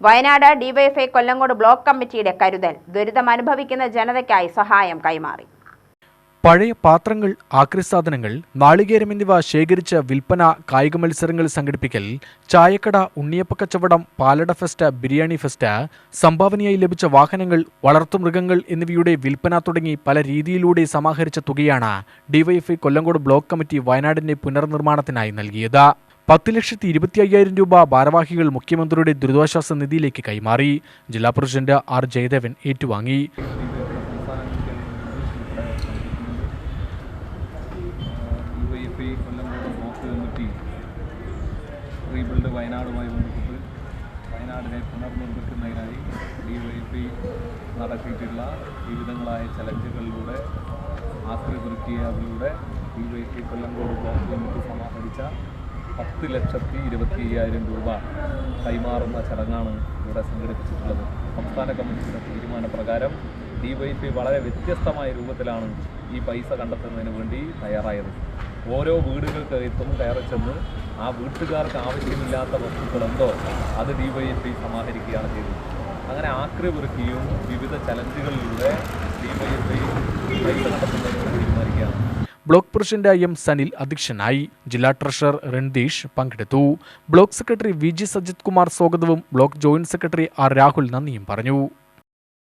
Wayanad DYFI Kollengode block കമ്മിറ്റിയുടെ കരുതൽ. ദുരിതം അനുഭവിക്കുന്ന ജനതയ്ക്കായി സഹായം കൈമാറി. പഴയ പാത്രങ്ങൾ ആക്രിസാധനങ്ങൾ നാളികേരം എന്നിവ ശേഖരിച്ച വിൽപ്പന കായിക മത്സരങ്ങൾ സംഘടിപ്പിക്കൽ ചായക്കട ഉണ്ണിയപ്പ കച്ചവടം പാലട ഫെസ്റ്റ് ബിരിയാണി ഫെസ്റ്റ് സംഭാവനയായി ലഭിച്ച വാഹനങ്ങൾ വളർത്തുമൃഗങ്ങൾ എന്നിവയുടെ വിൽപ്പന തുടങ്ങി പല രീതിയിലൂടെ സമാഹരിച്ച തുകയാണ് ഡിവൈഎഫ്ഐ കൊല്ലങ്കോട് ബ്ലോക്ക് കമ്മിറ്റി വയനാടിന്റെ പുനർനിർമ്മാണത്തിനായി നൽകിയത്. പത്ത് ലക്ഷത്തി ഇരുപത്തി അയ്യായിരം രൂപ ഭാരവാഹികൾ മുഖ്യമന്ത്രിയുടെ ദുരിതാശ്വാസ നിധിയിലേക്ക് കൈമാറി. ജില്ലാ പ്രസിഡന്റ് ആർ ജയദേവൻ ഏറ്റുവാങ്ങി. റീബിൽഡ് വയനാടുമായി ബന്ധപ്പെട്ട് വയനാടിനെ പുനർനിർമ്മിക്കുന്നതിനായി ഡി വൈ പി ചലഞ്ചുകളിലൂടെ കൊല്ലംകോട് ബ്ലോക്ക് കമ്മിറ്റി പത്ത് ലക്ഷത്തി ഇരുപത്തി അയ്യായിരം രൂപ കൈമാറുന്ന ചടങ്ങാണ് ഇവിടെ സംഘടിപ്പിച്ചിട്ടുള്ളത്. സംസ്ഥാന കമ്മിറ്റിയുടെ തീരുമാനപ്രകാരം ഡി വൈ എഫ് വളരെ വ്യത്യസ്തമായ രൂപത്തിലാണ് ഈ പൈസ കണ്ടെത്തുന്നതിന് വേണ്ടി തയ്യാറായത്. ഓരോ വീടുകൾക്കകത്തും കയറി ചെന്ന് ആ വീട്ടുകാർക്ക് ആവശ്യമില്ലാത്ത വസ്തുക്കളെന്തോ അത് ഡി വൈ എഫ് സമാഹരിക്കുകയാണ് ചെയ്തത്. അങ്ങനെ ആക്രി പെറുക്കിയും വിവിധ ചലഞ്ചുകളിലൂടെ ഡി വൈ എഫ് പൈസ തീരുമാനിക്കുകയാണ് ബ്ലോക്ക് പ്രസിഡന്റ് എം സനിൽ അധ്യക്ഷനായി ജില്ലാ ട്രഷറർ രൺദീഷ് പങ്കെടുത്തു. Block secretary V G Sajith Kumar സ്വാഗതവും block joint secretary R Rahul നന്ദിയും പറഞ്ഞു.